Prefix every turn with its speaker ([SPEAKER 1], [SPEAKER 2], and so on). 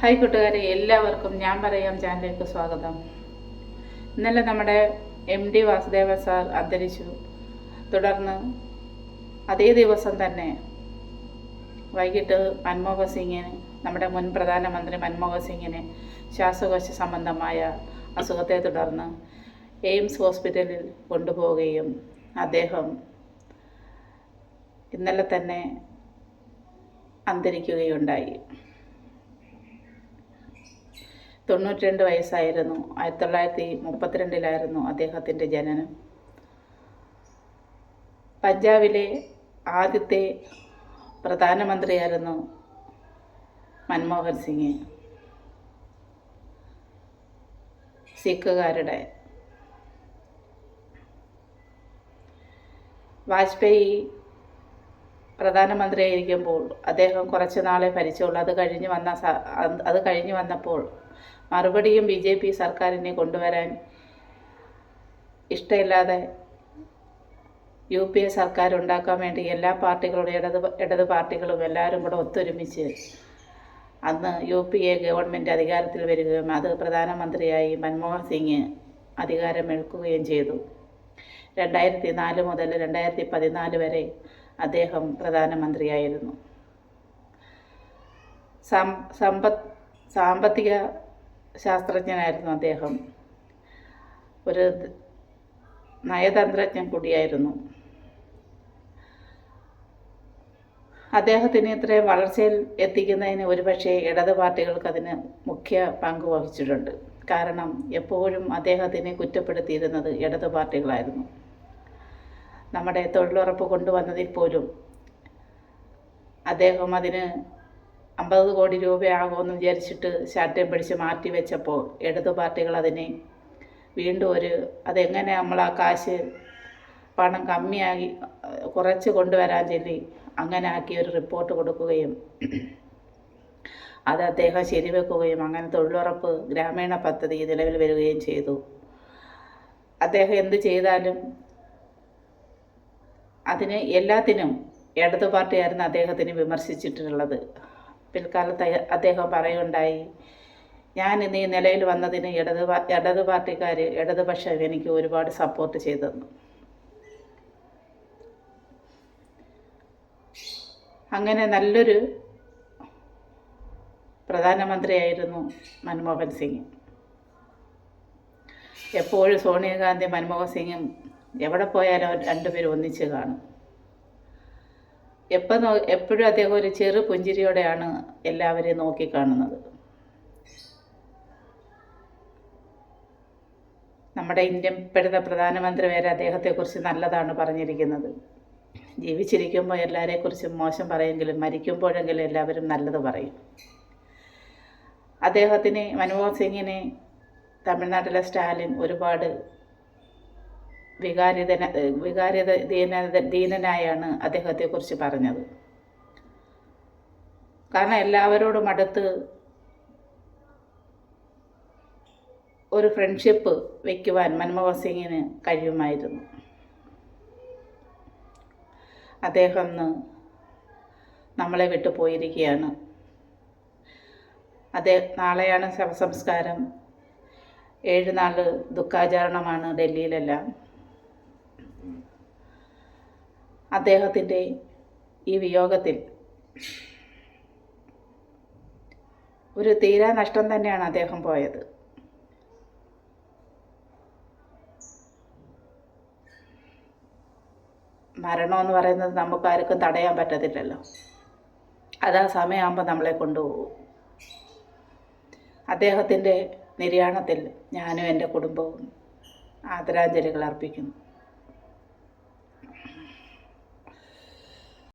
[SPEAKER 1] Hi കൂട്ടുകാരെ എല്ലാവർക്കും ഞാൻ പറയാം ചാനലിലേക്ക് സ്വാഗതം. ഇന്നലെ നമ്മുടെ എം ഡി വാസുദേവ സാർ അന്തരിച്ചു. തുടർന്ന് അതേ ദിവസം തന്നെ വൈകിട്ട് മൻമോഹൻ സിംഗിന് നമ്മുടെ മുൻ പ്രധാനമന്ത്രി മൻമോഹൻ സിംഗിന് ശ്വാസകോശ സംബന്ധമായ അസുഖത്തെ തുടർന്ന് എയിംസ് ഹോസ്പിറ്റലിൽ കൊണ്ടുപോവുകയും അദ്ദേഹം ഇന്നലെ തന്നെ അന്തരിക്കുകയുണ്ടായി. തൊണ്ണൂറ്റി രണ്ട് വയസ്സായിരുന്നു. ആയിരത്തി തൊള്ളായിരത്തി മുപ്പത്തിരണ്ടിലായിരുന്നു അദ്ദേഹത്തിന്റെ ജനനം. പഞ്ചാബിലെ ആദ്യത്തെ പ്രധാനമന്ത്രിയായിരുന്നു മൻമോഹൻ സിംഗ്. സിഖുകാരുടെ വാജ്പേയി പ്രധാനമന്ത്രിയായിരിക്കുമ്പോൾ അദ്ദേഹം കുറച്ച് നാളെ ഭരിച്ചുള്ളൂ അത് കഴിഞ്ഞ് വന്ന അത് കഴിഞ്ഞ് വന്നപ്പോൾ മറുപടിയും ബി ജെ പി സർക്കാരിനെ കൊണ്ടുവരാൻ ഇഷ്ടമില്ലാതെ യു പി എ സർക്കാർ ഉണ്ടാക്കാൻ വേണ്ടി എല്ലാ പാർട്ടികളും ഇടത് ഇടത് പാർട്ടികളും എല്ലാവരും കൂടെ ഒത്തൊരുമിച്ച് അന്ന് യു പി എ ഗവൺമെന്റ് അധികാരത്തിൽ വരികയും അത് പ്രധാനമന്ത്രിയായി മൻമോഹൻ സിംഗ് അധികാരമേൽക്കുകയും ചെയ്തു. രണ്ടായിരത്തി നാല് മുതൽ രണ്ടായിരത്തി പതിനാല് വരെ അദ്ദേഹം പ്രധാനമന്ത്രിയായിരുന്നു. സമ്പത്ത് സാമ്പത്തിക ശാസ്ത്രജ്ഞനായിരുന്നു അദ്ദേഹം. ഒരു നയതന്ത്രജ്ഞൻ കൂടിയായിരുന്നു. അദ്ദേഹത്തിന് ഇത്രയും വളർച്ചയിൽ എത്തിക്കുന്നതിന് ഒരുപക്ഷെ ഇടത് പാർട്ടികൾക്ക് അതിന് മുഖ്യ പങ്ക് വഹിച്ചിട്ടുണ്ട്. കാരണം എപ്പോഴും അദ്ദേഹത്തിനെ കുറ്റപ്പെടുത്തിയിരുന്നത് ഇടത് പാർട്ടികളായിരുന്നു. നമ്മുടെ തൊഴിലുറപ്പ് കൊണ്ടുവന്നതിൽ പോലും അദ്ദേഹം അതിന് അമ്പത് കോടി രൂപയാകുമെന്ന് വിചാരിച്ചിട്ട് ശാഠ്യം പിടിച്ച് മാറ്റി വെച്ചപ്പോൾ ഇടതു പാർട്ടികൾ അതിനെ വീണ്ടും ഒരു അതെങ്ങനെ നമ്മൾ ആ കാശ് പണം കമ്മിയാക്കി കുറച്ച് കൊണ്ടുവരാൻ ചൊല്ലി അങ്ങനെ ആക്കി ഒരു റിപ്പോർട്ട് കൊടുക്കുകയും അത് അദ്ദേഹം ശരിവെക്കുകയും അങ്ങനെ തൊഴിലുറപ്പ് ഗ്രാമീണ പദ്ധതി നിലവിൽ വരികയും ചെയ്തു. അദ്ദേഹം എന്ത് ചെയ്താലും അതിന് എല്ലാത്തിനും ഇടതു പാർട്ടിയായിരുന്നു അദ്ദേഹത്തിന് വിമർശിച്ചിട്ടുള്ളത്. പിൽക്കാലത്ത് അദ്ദേഹം പറയുണ്ടായി ഞാൻ ഇന്ന് ഈ നിലയിൽ വന്നതിന് ഇടത് ഇടത് പാർട്ടിക്കാർ ഇടതുപക്ഷം എനിക്ക് ഒരുപാട് സപ്പോർട്ട് ചെയ്തെന്ന് അങ്ങനെ നല്ലൊരു പ്രധാനമന്ത്രിയായിരുന്നു മൻമോഹൻ സിംഗ്. എപ്പോഴും സോണിയാഗാന്ധി മൻമോഹൻ സിംഗും എവിടെ പോയാലും രണ്ടുപേരും ഒന്നിച്ച് കാണും. എപ്പോൾ നോ എപ്പോഴും അദ്ദേഹം ഒരു ചെറു പുഞ്ചിരിയോടെയാണ് എല്ലാവരെയും നോക്കിക്കാണുന്നത്. നമ്മുടെ ഇന്ത്യൻ ഇപ്പോഴത്തെ പ്രധാനമന്ത്രി വരെ അദ്ദേഹത്തെക്കുറിച്ച് നല്ലതാണ് പറഞ്ഞിരിക്കുന്നത്. ജീവിച്ചിരിക്കുമ്പോൾ എല്ലാവരെക്കുറിച്ചും മോശം പറയുമെങ്കിലും മരിക്കുമ്പോഴെങ്കിലും എല്ലാവരും നല്ലത് പറയും. അദ്ദേഹത്തിന് മൻമോഹൻ സിംഗിനെ തമിഴ്നാട്ടിലെ സ്റ്റാലിൻ ഒരുപാട് വികാരിതന വികാരിത ദീന ദീനനായാണ് അദ്ദേഹത്തെക്കുറിച്ച് പറഞ്ഞത്. കാരണം എല്ലാവരോടും അടുത്ത് ഒരു ഫ്രണ്ട്ഷിപ്പ് വയ്ക്കുവാൻ മൻമോഹൻ സിംഗിന് കഴിയുമായിരുന്നു. അദ്ദേഹം നമ്മളെ വിട്ടു പോയിരിക്കുകയാണ്. അദ്ദേഹം നാളെയാണ് ശവസംസ്കാരം. ഏഴ് നാൾ ദുഃഖാചരണമാണ് ഡൽഹിയിലെല്ലാം. അദ്ദേഹത്തിന്റെ ഈ വിയോഗത്തിൽ. ഒരു തീരാ നഷ്ടം തന്നെയാണ് അദ്ദേഹം പോയത്. മരണമെന്ന് പറയുന്നത് നമുക്ക് ആർക്കും തടയാൻ പറ്റത്തില്ലല്ലോ. അത് ആ സമയമാകുമ്പോൾ നമ്മളെ കൊണ്ടുപോകും. അദ്ദേഹത്തിന്റെ നിര്യാണത്തിൽ ഞാനും എന്റെ കുടുംബവും ആദരാഞ്ജലികൾ അർപ്പിക്കുന്നു.